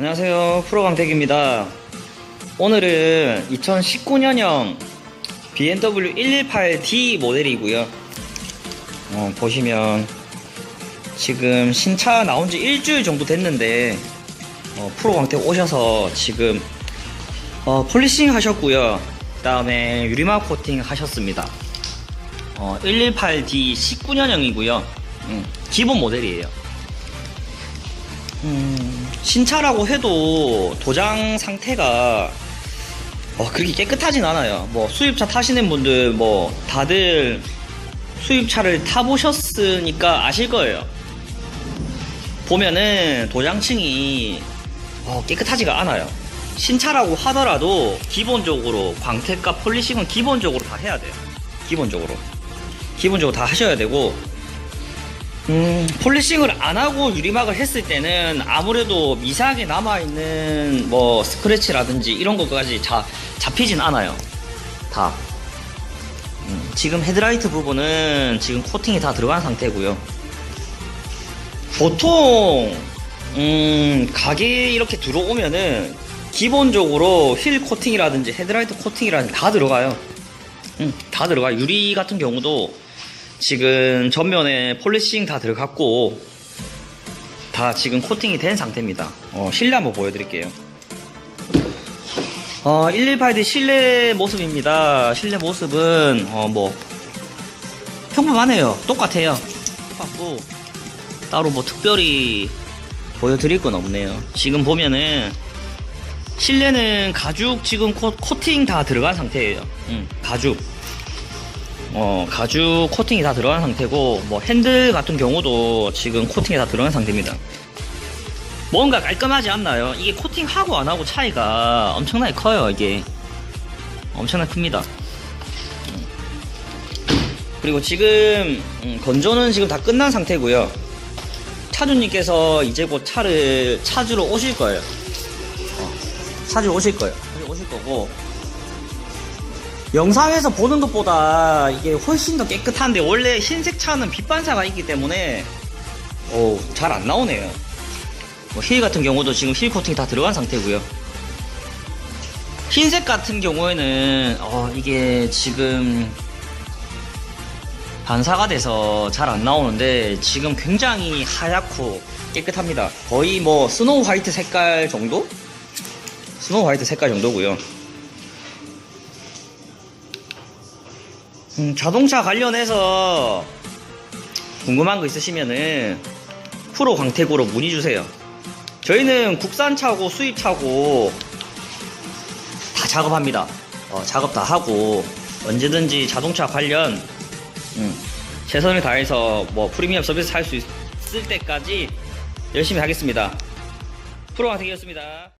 안녕하세요. 프로강택입니다. 오늘은 2019년형 BMW 118D 모델이고요. 어, 보시면 지금 신차 나온 지 일주일 정도 됐는데 어, 프로광택 오셔서 지금 어, 폴리싱 하셨고요. 그 다음에 유리막 코팅 하셨습니다. 어, 118D 19년형이고요. 음, 기본 모델이에요. 음, 신차라고 해도 도장 상태가 어, 그렇게 깨끗하진 않아요. 뭐 수입차 타시는 분들 뭐 다들 수입차를 타보셨으니까 아실 거예요. 보면은 도장층이 어, 깨끗하지가 않아요. 신차라고 하더라도 기본적으로 광택과 폴리싱은 기본적으로 다 해야 돼요. 기본적으로. 기본적으로 다 하셔야 되고 음, 폴리싱을 안 하고 유리막을 했을 때는 아무래도 미세하게 남아있는 뭐 스크래치라든지 이런 것까지 자, 잡히진 않아요. 다. 음, 지금 헤드라이트 부분은 지금 코팅이 다 들어간 상태고요. 보통 음, 가게에 이렇게 들어오면은 기본적으로 휠 코팅이라든지 헤드라이트 코팅이라든지 다 들어가요. 음, 다 들어가요. 유리 같은 경우도 지금 전면에 폴리싱 다 들어갔고 다 지금 코팅이 된 상태입니다. 어, 실내 한번 보여드릴게요. 어, 118D 실내 모습입니다. 실내 모습은 어, 뭐 평범하네요. 똑같아요. 똑같고 따로 뭐 특별히 보여드릴 건 없네요. 지금 보면은 실내는 가죽 지금 코, 코팅 다 들어간 상태예요. 음, 가죽. 어, 가죽 코팅이 다 들어간 상태고, 뭐, 핸들 같은 경우도 지금 코팅이 다 들어간 상태입니다. 뭔가 깔끔하지 않나요? 이게 코팅하고 안 하고 차이가 엄청나게 커요, 이게. 엄청나게 큽니다. 음. 그리고 지금, 음, 건조는 지금 다 끝난 상태고요 차주님께서 이제 곧 차를 찾으러 오실 거예요. 어, 찾으러 오실 거예요. 오실 거고, 영상에서 보는 것보다 이게 훨씬 더 깨끗한데 원래 흰색 차는 빛 반사가 있기 때문에 잘 안 나오네요. 뭐 힐 같은 경우도 지금 힐 코팅이 다 들어간 상태고요. 흰색 같은 경우에는 어, 이게 지금 반사가 돼서 잘 안 나오는데 지금 굉장히 하얗고 깨끗합니다. 거의 뭐 스노우 화이트 색깔 정도? 스노우 화이트 색깔 정도고요. 음, 자동차 관련해서 궁금한 거 있으시면은 프로 광택으로 문의 주세요. 저희는 국산차고 수입차고 다 작업합니다. 어, 작업 다 하고 언제든지 자동차 관련 음, 최선을 다해서 뭐 프리미엄 서비스 할 수 있을 때까지 열심히 하겠습니다. 프로 광택이었습니다.